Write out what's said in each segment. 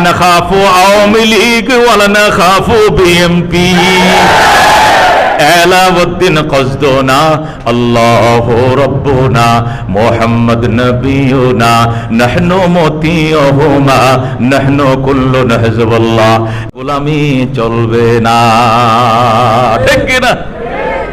নাখাফু আওয়ামী লীগ ওয়ালা নাখাফু বিএমপি এলাউদ্দিন কসদোনা আল্লাহ রব্বুনা মোহাম্মদ নবিয়ুনা নাহনু মতিয়হুমা নাহনু কুল্লু হিজবুল্লাহ গোলামি চলবে না ঠিক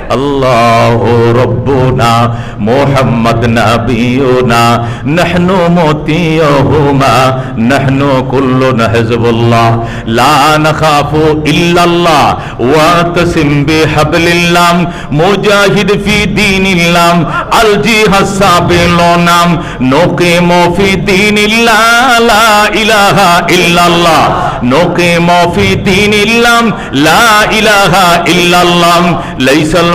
কি না আল্লাহ রব্বুনা মোহাম্মদ নবিয়ুনা নাহনু মতিয়হুমা নাহনু কুল্লু হিজবুল্লাহ লা নাখাফু ইল্লাল্লাহ ওয়াতাসিম বিহাবলিল্লাহ মুজাহিদ ফি দীনিল্লাহ আল জিহাদ সাবিলুনাম নুকিমু ফি দীনিল্লাহ লা ইলাহা ইল্লাল্লাহ নুকিমু ফি দীনিল্লাহ লা ইলাহা ইল্লাল্লাহ লাইসাল মুলকু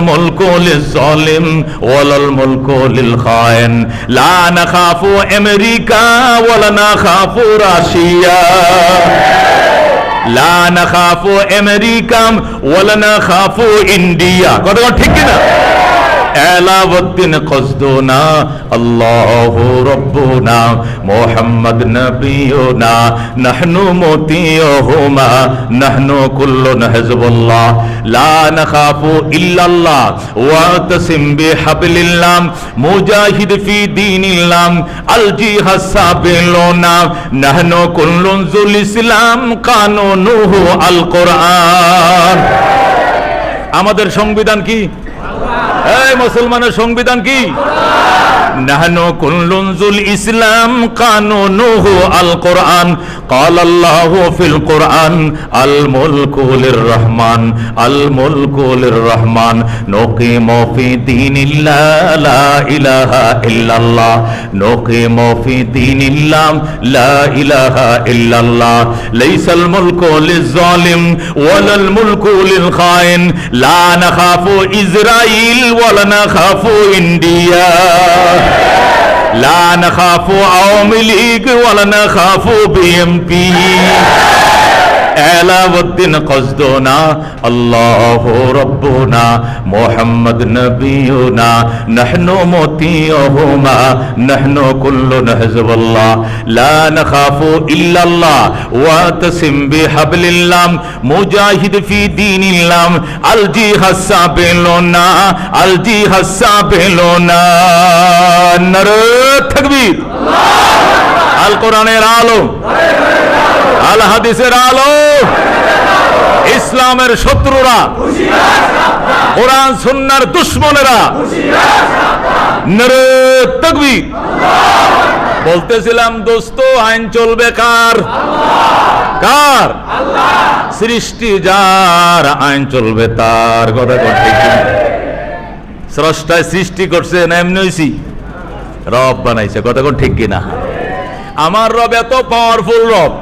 লিজ-জালিম ওয়ালাল মুলকু লিল খায়েন। লা নাখাফু আমেরিকা, ওয়ালা নাখাফু রাশিয়া। লা নাখাফু আমেরিকা, ওয়ালা নাখাফু ইন্ডিয়া। কথা ঠিক কি না এলাউদ্দিন কসদুনা আল্লাহ রব্বুনা, মোহাম্মদ নবিয়ুনা, নাহনু মতিয়হুমা, নাহনু কুল্লুন হিজবুল্লাহ, লা নাখাফু ইল্লাল্লাহ, ওয়াতাসিম বিহাবলিল্লাহ, মুজাহিদ ফি দীনিল্লাহ আল জিহাদ সাবিলুনা, নাহনু কুল্লুন জুল ইসলাম কানুনুহু আল কোরআন আমাদের সংবিধান কি? এই মুসলমানের সংবিধান কি নাহনু কুল্লুনজুল ইসলাম কানুনুহু আল কোরআন قال الله في القرآن الملك للرحمن الملك للرحمن نقيم في دين الله لا إله إلا الله نقيم في دين الله لا إله إلا الله ليس الملك للظالم ولا الملك للخائن لا نخاف إسرائيل ولنخاف انديا لا نخاف عوام ليغ ولنخاف بي ام بي এলাউদ্দিন কসদোনা আল্লাহ রব্বুনা, মোহাম্মদ নবিয়ুনা, নাহনু মতিয়হুমা, নাহনু কুল্লুন হিজবুল্লাহ লা নাখাফু ইল্লাল্লাহ ওয়াতাসিম বিহাবলিল্লাহ মুজাহিদ ফি দীনিল্লাহ আল জিহাদ সাবিলুনা আল জিহাদ সাবিলুনা নারে তাকবীর আল কোরআনের আলো আল হাদিসের আলো। ইসলামের শত্রুরা, কোরআন সুন্নার দুশ্মনেরা বলতেছিলাম, দোস্ত, আইন চলবে কার? কার? সৃষ্টি যার, আইন চলবে তার। কথা স্রষ্টায় সৃষ্টি করছে, না এমনি হইছি? রব বানাইছে, কথা কোন, ঠিক কিনা? আমার রব এত পাওয়ারফুল রব।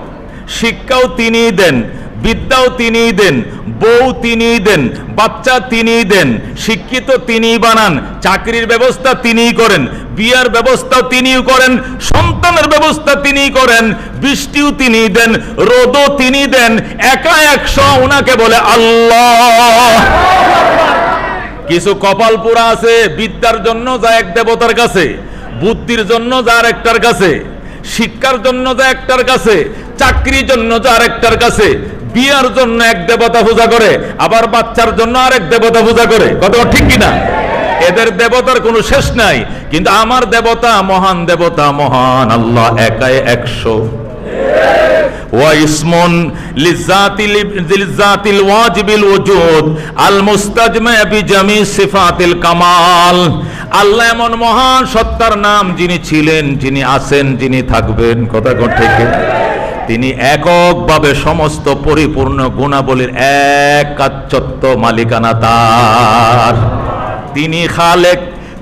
শিক্ষাও তিনিই দেন, বিদ্যাও তিনিই দেন বউ তিনিই দেন, বাচ্চা তিনিই দেন, শিক্ষিত তিনিই বানান, চাকরির ব্যবস্থা তিনিই করেন, বিয়ার ব্যবস্থা তিনিই করেন, সন্তানের ব্যবস্থা তিনিই করেন, বৃষ্টিও তিনি দেন, রোদও তিনি দেন, একা একশো ওনাকে বলে আল্লাহ। কিছু কপাল পোড়া আছে, বিদ্যার জন্য যা এক দেবতার কাছে, বুদ্ধির জন্য যার একটার কাছে, শিক্ষার জন্য যা একটার কাছে চাকরির জন্য যার একটার কাছে বিয়ার জন্য এক দেবতা পূজা করে আবার বাচ্চার জন্য আরেক দেবতা পূজা করে কত ঠিক কিনা এদের দেবতার কোনো শেষ নাই কিন্তু আমার দেবতা মহান দেবতা মহান আল্লাহ একাই একশো واسم للذات للذات الواجب الوجود المستجمع بجميع صفات الكمال আল্লাহ এমন মহান সত্তার নাম যিনি ছিলেন যিনি আছেন যিনি থাকবেন কথা কোন থেকে তিনি এককভাবে সমস্ত পরিপূর্ণ গুণাবলীর একাচ্ছত্ব মালিকানা তার। তিনি খালেক,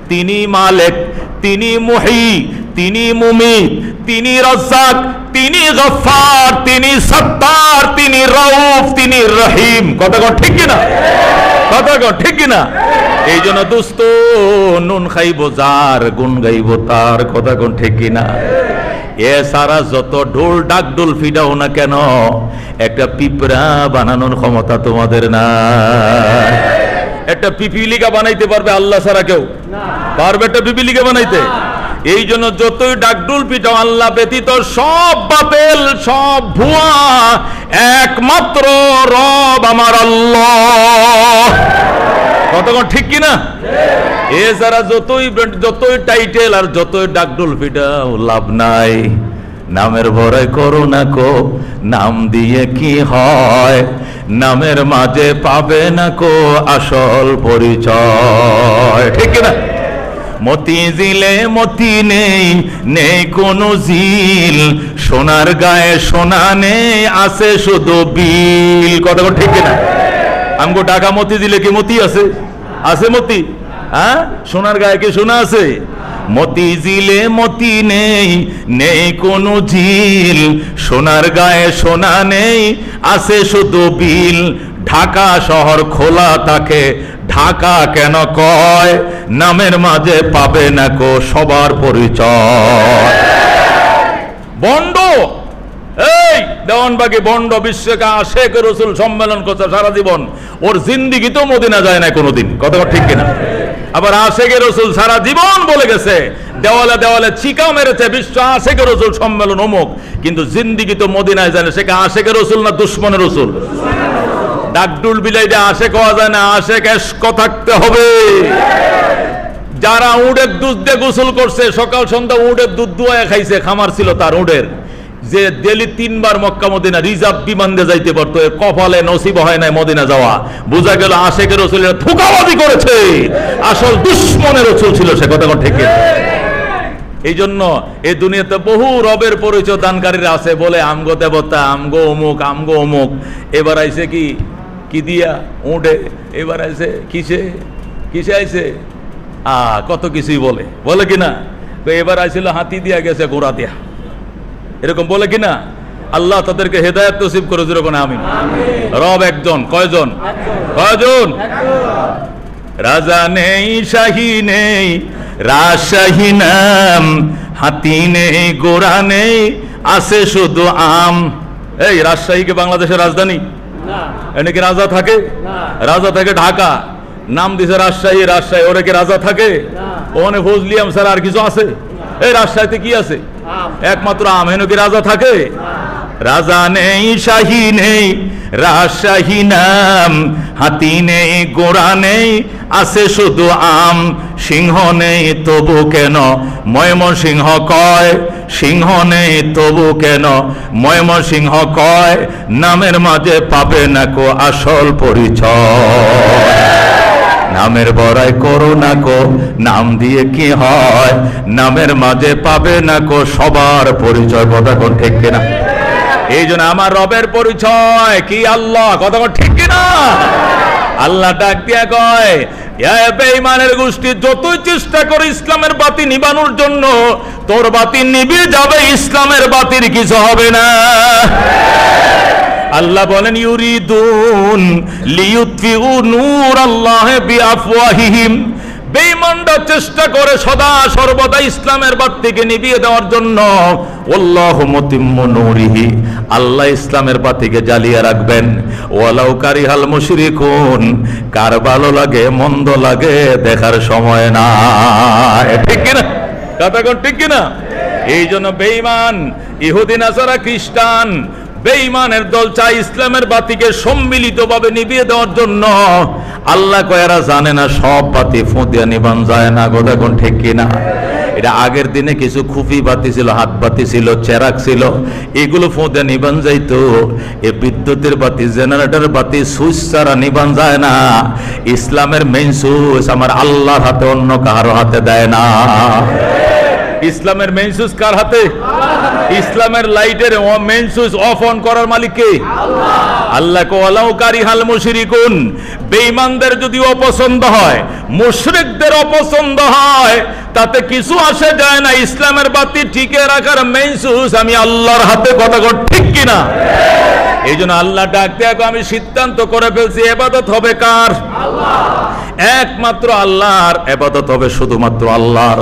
তিনি মালেক, তিনি মুহি, তিনি মুমিত তিনি রজ্জাক, তিনি গফার তিনি সত্তার, তিনি রউফ, তিনি রহিম। কথা কোন ঠিক কিনা? কথা কোন ঠিক কিনা? এই জন্য দুস্থ নুন খাইব যার গুণ গাইব তার। কথা কোন ঠিক কিনা? এ সারা যত ঢোল ডাক ডোল ফিডাও না কেন, একটা পিঁপড়া বানানোর ক্ষমতা তোমাদের না একটা পিপিলিকা বানাইতে পারবে আল্লাহ সারা কেউ? পারবে একটা পিপিলিকা বানাইতে? এই জন্য যতই ডাকডুল পিটাও আল্লাহ ব্যতীত সব বাতেল সব ভুয়া, একমাত্র রব আমার আল্লাহ। কতক্ষণ ঠিক কিনা? এছাড়া যতই যতই টাইটেল আর যতই ডাকডুল পিটাও লাভ নাই। নামের ভরে করো না কো, নাম দিয়ে কি হয়? নামের মাঝে পাবে না কো আসল পরিচয়। ঠিক কিনা? মতি জিলে মতি নেই নেই কোনো জিল। সোনার গায়ে সোনা নেই, আছে শুধু বিল। কথা ঠিক কিনা? আমগো টাকা মতি দিলে কি মতি আছে? আছে মতি? হ্যাঁ? সোনার গায়ে কি সোনা আছে? মতি জিলে মতি নেই নেই কোনো ঝিল। সোনার গায়ে সোনা নেই, আছে শুধু বিল। ঢাকা শহর খোলা তাকে ঢাকা কেন কয়? নামের মাঝে পাবে না কো সবার পরিচয়। বন্ড দেওয়ানবাগে বন্ড বিশ্বকা শেখ রসুল সম্মেলন করছে সারা জীবন। ওর জিন্দিগি তো মদিনা যায় না কোনোদিন। কথা ঠিক কিনা? আবার আশেকে রসুল সারা জীবন বলে গেছে, দেওয়ালে দেওয়ালে চিকা মেরেছে বিশ্ব আশেকে রসুল সম্মেলন অমুক, কিন্তু জিন্দিগি তো মদিনায় যায় না। সেকে আশেকে রসুল না দুশ্মনের রসুল? ডাকডুল বিলাইতে আশে খাওয়া যায় না আশে ক্যাশক থাকতে হবে। যারা উডের দুধ দিয়ে গোসল করছে, সকাল সন্ধ্যা উডের দুধ দুয়ায় খাইছে, খামার ছিল তার উডের যে ডেলি তিনবার মক্কা, মদিনা রিজার্ভ বিমান দিয়ে যাইতে পারতো। কপালে নসিব হয় নাই মদিনা যাওয়া। বোঝা গেল আশেকের রসুলের থুকাবাদি করেছে। আসল দুশ্মনের রসুল ছিল সে, কথা ঠিক এই জন্য এই দুনিয়াতে বহু রবের পরিচয় দানকারীরা আছে, বলে আমগো দেবতা, আমগো অমুক আমগো অমুক। এবার আইছে কি? কি দিয়া? উঠে এবার আইছে কিসে? কিসে আইছে আ, কত কিছুই বলে। বলে কিনা? এবার আইছিল হাতি দিয়া গেছে ঘোড়া দিয়া। এরকম বলে কিনা? আল্লাহ তাদেরকে হেদায়ত নসিব করে যেরকম আমি রব একজন, কয়জন? কয়জন? রাজা নেই, শাহী নেই, রাজশাহী নাম, হাতি নেই গোড়া নেই, আছে শুধু আম। এই রাজশাহীকে বাংলাদেশের রাজধানী? এনে কি রাজা থাকে? রাজা থাকে ঢাকা। নাম দিছে রাজশাহী রাজশাহী, ওরে কি রাজা থাকে? ওখানে ফজলিয়াম স্যার আর কিছু আছে? এই রাজশাহীতে কি আছে? একমাত্র আম কি রাজা থাকে। রাজা নেই, শাহী নেই, রাজশাহী নাম, হাতি নেই গোড়া নেই, আছে শুধু আম, সিংহ নেই, তবু কেন? ময়ম সিংহ কয়, সিংহ নেই, তবু কেন? ময়ম সিংহ কয়, নামের মাঝে পাবে না কো আসল পরিচয়। নামের বড়াই করো না কো নাম দিয়ে কি হয়? নামের মাঝে পাবে না কো সবার পরিচয় কথা কোন ঠিক কিনা? এই জন্য আমার রবের পরিচয়, কি আল্লাহ কথা কোন ঠিক কিনা? আল্লাহ ডাক দিয়া কয় বেঈমানের গোষ্ঠী, যতই চেষ্টা করে ইসলামের বাতি নিবানোর জন্য, তোর বাতি নিভে যাবে, ইসলামের বাতির কিছু হবে না। আল্লাহ বলেন, ইউরিদুন লিয়ুতফিউ নূর আল্লাহ বিআফওয়াহিহিম। বেঈমানরা চেষ্টা করে সদা সর্বদা ইসলামের বাতিকে নিভিয়ে দেওয়ার জন্য। আল্লাহু মুতিম্মু নূরিহি। আল্লাহ ইসলামের বাতিকে জ্বালিয়ে রাখবেন। ওয়ালাউ কারিহাল মুশরিকুন। কার ভালো লাগে, মন্দ লাগে, দেখার সময় না ঠিক কিনা? কথা কোন ঠিক কিনা? এই জন্য বেঈমান ইহুদি নাসারা খ্রিস্টান বেঈমানের দল চাই ইসলামের বাতিকে সম্মিলিতভাবে নিভিয়ে দেওয়ার জন্য। আল্লাহ কয়ারা জানে না, সব বাতি ফুঁদিয়া নিবান যায় না গোদা কোন ঠিক কিনা এটা আগের দিনে কিছু খুফি বাতি ছিল, হাত বাতি ছিল, চেরাক ছিল, এগুলো ফোঁদে নিবান যাইতো। এ বিদ্যুতের বাতি, জেনারেটর বাতি, সুইচ ছাড়া নিবান যায় না। ইসলামের মেইন সুইচ আমার আল্লাহর হাতে, অন্য কারও হাতে দেয় না। ইসলামের মেইন সুইচ কার হাতে? ইসলামের লাইটের মেইন সুইচ অফ অন করার মালিক কে? আল্লাহ কোয়ালাও কারি হাল মুশরিকুন বেঈমানদের যদি অপছন্দ হয়, মুশরিকদের অপছন্দ হয়, তাতে কিছু আসে যায় না। ইসলামের বাতি টিকে রাখার মেইন সুইচ আমি আল্লাহর হাতে কথা কর ঠিক কিনা? এই জন্য আল্লাহ ডাক দেখো আমি সিদ্ধান্ত করে ফেলছি, এবাদত হবে কার? একমাত্র আল্লাহর, এবাদত হবে শুধুমাত্র আল্লাহর।